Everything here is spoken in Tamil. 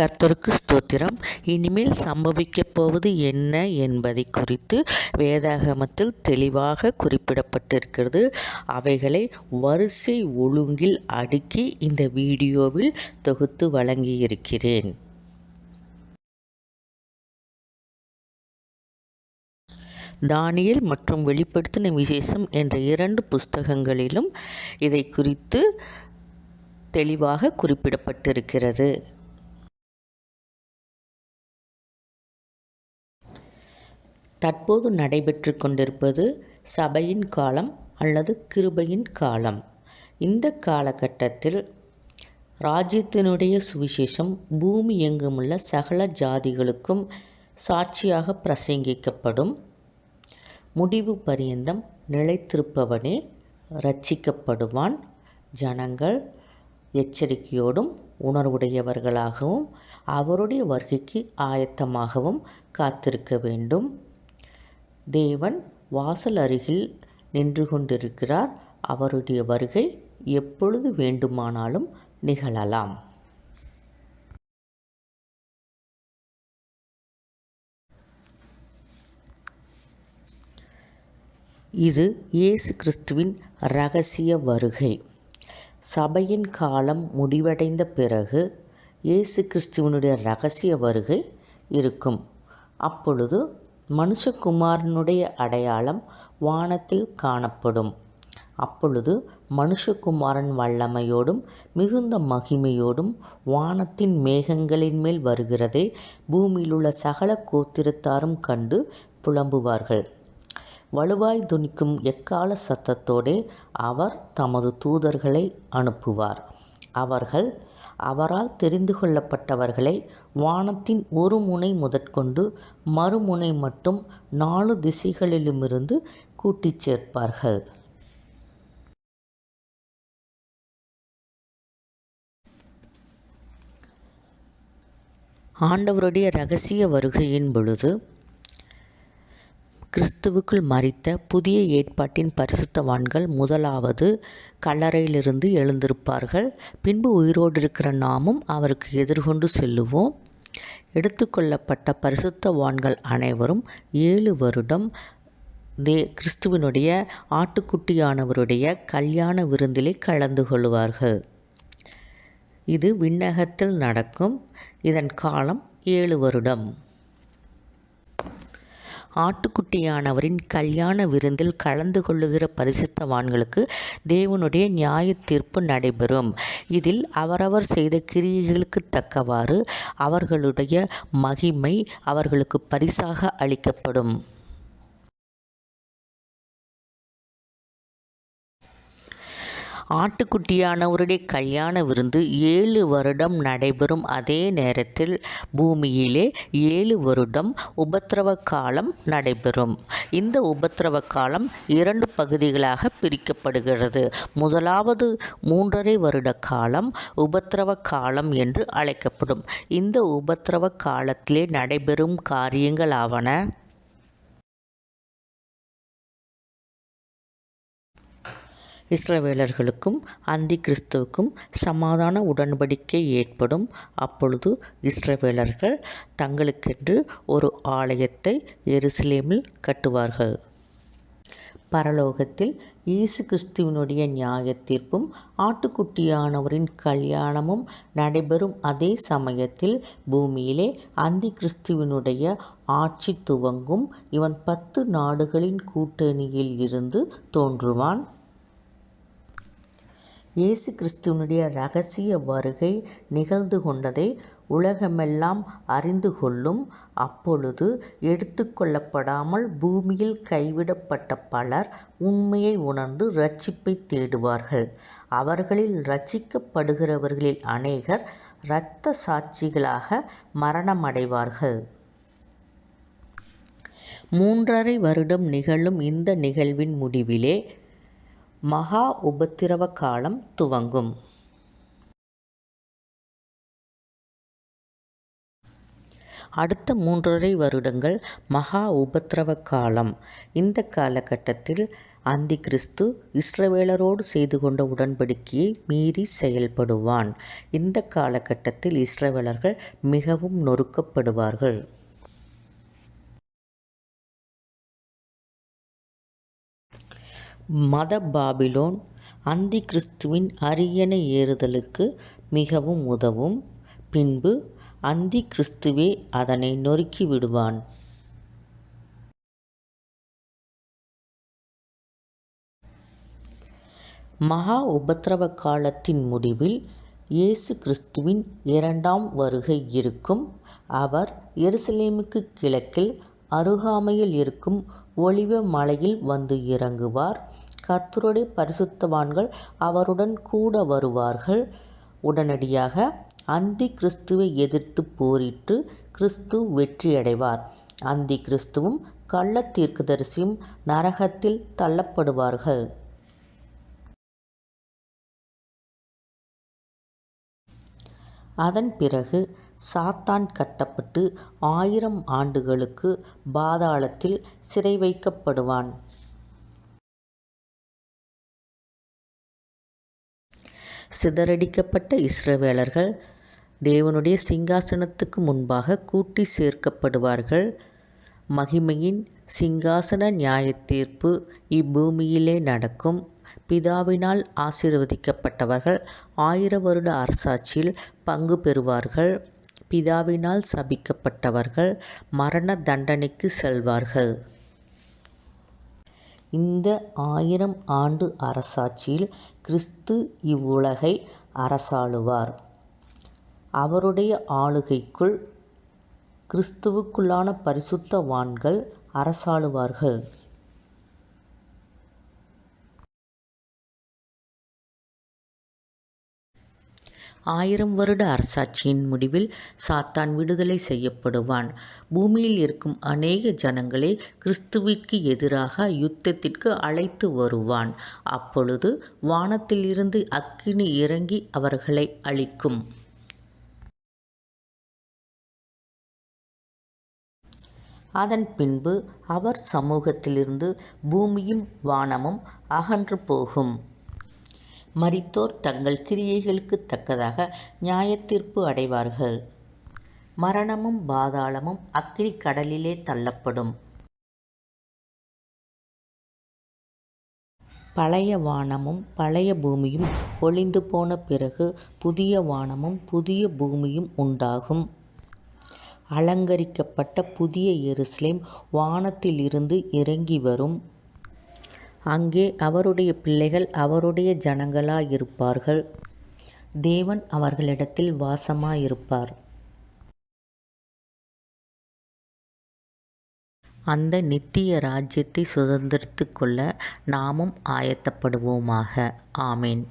கர்த்தருக்கு ஸ்தோத்திரம். இனிமேல் சம்பவிக்கப் போவது என்ன என்பதை குறித்து வேதாகமத்தில் தெளிவாக குறிப்பிடப்பட்டிருக்கிறது. அவைகளை வரிசை ஒழுங்கில் அடுக்கி இந்த வீடியோவில் தொகுத்து வழங்கியிருக்கிறேன். தானியல் மற்றும் வெளிப்படுத்தின விசேஷம் என்ற இரண்டு புஸ்தகங்களிலும் இதை குறித்து தெளிவாக குறிப்பிடப்பட்டிருக்கிறது. தற்போது நடைபெற்று கொண்டிருப்பது சபையின் காலம் அல்லது கிருபையின் காலம். இந்த காலகட்டத்தில் ராஜ்யத்தினுடைய சுவிசேஷம் பூமி எங்குமுள்ள சகல ஜாதிகளுக்கும் சாட்சியாக பிரசங்கிக்கப்படும். முடிவு பரியந்தம் நிலைத்திருப்பவனே ரட்சிக்கப்படுவான் ஜனங்கள் எச்சரிக்கையோடும் உணர்வுடையவர்களாகவும் அவருடைய வருகைக்கு ஆயத்தமாகவும் காத்திருக்க வேண்டும். தேவன் வாசல் அருகில் நின்று கொண்டிருக்கிறார். அவருடைய வருகை எப்பொழுது வேண்டுமானாலும் நிகழலாம். இது இயேசு கிறிஸ்துவின் இரகசிய வருகை. சபையின் காலம் முடிவடைந்த பிறகு இயேசு கிறிஸ்துவனுடைய இரகசிய வருகை இருக்கும். அப்பொழுது மனுஷகுமாரனுடைய அடையாளம் வானத்தில் காணப்படும். அப்பொழுது மனுஷகுமாரன் வல்லமையோடும் மிகுந்த மகிமையோடும் வானத்தின் மேகங்களின் மேல் வருகிறதை பூமியிலுள்ள சகல கோத்திரத்தாரும் கண்டு புலம்புவார்கள். வலுவாய் துணிக்கும் எக்கால சத்தத்தோடே அவர் தமது தூதர்களை அனுப்புவார். அவர்கள் அவரால் தெரிந்து கொள்ளப்பட்டவர்களை வானத்தின் ஒரு முனை முதற்கொண்டு மறுமுனை மட்டும் நாலு திசைகளிலுமிருந்து கூட்டிச் சேர்ப்பார்கள். ஆண்டவருடைய ரகசிய வருகையின் பொழுது கிறிஸ்துவுக்குள் மறித்த புதிய ஏற்பாட்டின் பரிசுத்தவான்கள் முதலாவது கல்லறையிலிருந்து எழுந்திருப்பார்கள். பின்பு உயிரோடு இருக்கிற நாமும் அவருக்கு எதிர்கொண்டு செல்லுவோம். எடுத்துக்கொள்ளப்பட்ட பரிசுத்தவான்கள் அனைவரும் ஏழு வருடம் தே கிறிஸ்துவனுடைய ஆட்டுக்குட்டியானவருடைய கல்யாண விருந்திலே கலந்து கொள்வார்கள். இது விண்ணகத்தில் நடக்கும். இதன் காலம் ஏழு வருடம். ஆட்டுக்குட்டியானவரின் கல்யாண விருந்தில் கலந்து கொள்ளுகிற பரிசுத்தவான்களுக்கு தேவனுடைய நியாய தீர்ப்பு நடைபெறும். இதில் அவரவர் செய்த கிரியைகளுக்கு தக்கவாறு அவர்களுடைய மகிமை அவர்களுக்கு பரிசாக அளிக்கப்படும். ஆட்டுக்குட்டியானவருடைய கல்யாண விருந்து ஏழு வருடம் நடைபெறும் அதே நேரத்தில் பூமியிலே ஏழு வருடம் உபத்திரவ காலம் நடைபெறும். இந்த உபத்திரவ காலம் இரண்டு பகுதிகளாக பிரிக்கப்படுகிறது. முதலாவது மூன்றரை வருட காலம் உபத்திரவ காலம் என்று அழைக்கப்படும். இந்த உபத்திரவ காலத்திலே நடைபெறும் காரியங்களாவன இஸ்ரவேலர்களுக்கும் அந்தி கிறிஸ்துவுக்கும் சமாதான உடன்படிக்கை ஏற்படும். அப்பொழுது இஸ்ரவேலர்கள் தங்களுக்கென்று ஒரு ஆலயத்தை எருசலேமில் கட்டுவார்கள். பரலோகத்தில் இயேசு கிறிஸ்துவனுடைய நியாய தீர்ப்பும் ஆட்டுக்குட்டியானவரின் கல்யாணமும் நடைபெறும் அதே சமயத்தில் பூமியிலே அந்தி கிறிஸ்துவனுடைய ஆட்சி துவங்கும். இவன் பத்து நாடுகளின் கூட்டணியில் இருந்து தோன்றுவான். இயேசு கிறிஸ்துவனுடைய ரகசிய வருகை நிகழ்ந்து கொண்டதை உலகமெல்லாம் அறிந்து கொள்ளும். அப்பொழுது எடுத்துக்கொள்ளப்படாமல் பூமியில் கைவிடப்பட்ட பலர் உண்மையை உணர்ந்து ரட்சிப்பை தேடுவார்கள். அவர்களில் ரட்சிக்கப்படுகிறவர்களில் அநேகர் இரத்த சாட்சிகளாக மரணமடைவார்கள். மூன்றரை வருடம் நிகழும் இந்த நிகழ்வின் முடிவிலே மகா உபத்திரவ காலம் துவங்கும். அடுத்த மூன்றரை வருடங்கள் மகா உபத்திரவ காலம். இந்த காலகட்டத்தில் அந்தி கிறிஸ்து இஸ்ரவேலரோடு செய்து கொண்ட உடன்படிக்கையை மீறி செயல்படுவான். இந்த காலகட்டத்தில் இஸ்ரவேலர்கள் மிகவும் நொறுக்கப்படுவார்கள். மத பாபிலோன் அந்தி கிறிஸ்துவின் அரியணை ஏறுதலுக்கு மிகவும் உதவும். பின்பு அந்தி கிறிஸ்துவே அதனை நொறுக்கி விடுவான். மகா உபத்திரவ காலத்தின் முடிவில் இயேசு கிறிஸ்துவின் இரண்டாம் வருகை இருக்கும். அவர் எருசலேமுக்கு கிழக்கில் அருகாமையில் இருக்கும் ஒளிவ மலையில் வந்து இறங்குவார். கர்த்தருடைய பரிசுத்தவான்கள் அவருடன் கூட வருவார்கள். உடனடியாக அந்தி கிறிஸ்துவை எதிர்த்து போரிட்டு கிறிஸ்து வெற்றியடைவார். அந்தி கிறிஸ்துவும் கள்ள தீர்க்கதரிசியும் நரகத்தில் தள்ளப்படுவார்கள். அதன் பிறகு சாத்தான் கட்டப்பட்டு ஆயிரம் ஆண்டுகளுக்கு பாதாளத்தில் சிறை வைக்கப்படுவான். சிதறடிக்கப்பட்ட இஸ்ரவேலர்கள் தேவனுடைய சிங்காசனத்துக்கு முன்பாக கூட்டி சேர்க்கப்படுவார்கள். மகிமையின் சிங்காசன நியாயத்தீர்ப்பு இப்பூமியிலே நடக்கும். பிதாவினால் ஆசீர்வதிக்கப்பட்டவர்கள் ஆயிர வருட அரசாட்சியில் பங்கு பெறுவார்கள். பிதாவினால் சபிக்கப்பட்டவர்கள் மரண தண்டனைக்கு செல்வார்கள். இந்த ஆயிரம் ஆண்டு அரசாட்சியில் கிறிஸ்து இவ்வுலகை அரசாளுவார். அவருடைய ஆளுகைக்குள் கிறிஸ்துவுக்குள்ளான பரிசுத்தவான்கள் அரசாளுவார்கள். ஆயிரம் வருட அரசாட்சியின் முடிவில் சாத்தான் விடுதலை செய்யப்படுவான். பூமியில் இருக்கும் அநேக ஜனங்களை கிறிஸ்துவிற்கு எதிராக யுத்தத்திற்கு அழைத்து வருவான். அப்பொழுது வானத்திலிருந்து அக்கினி இறங்கி அவர்களை அழிக்கும். அதன் பின்பு அவர் சமூகத்திலிருந்து பூமியும் வானமும் அகன்று போகும். மறித்தோர் தங்கள் கிரியைகளுக்கு தக்கதாக நியாயத்தீர்ப்பு அடைவார்கள். மரணமும் பாதாளமும் அக்னி கடலிலே தள்ளப்படும். பழைய வானமும் பழைய பூமியும் ஒளிந்து போன பிறகு புதிய வானமும் புதிய பூமியும் உண்டாகும். அலங்கரிக்கப்பட்ட புதிய எருசலேம் வானத்திலிருந்து இறங்கி வரும். அங்கே அவருடைய பிள்ளைகள் அவருடைய ஜனங்களாயிருப்பார்கள். தேவன் அவர்களிடத்தில் வாசமாயிருப்பார். அந்த நித்திய ராஜ்யத்தை சுதந்திரித்து கொள்ள நாமும் ஆயத்தப்படுவோமாக. ஆமேன்.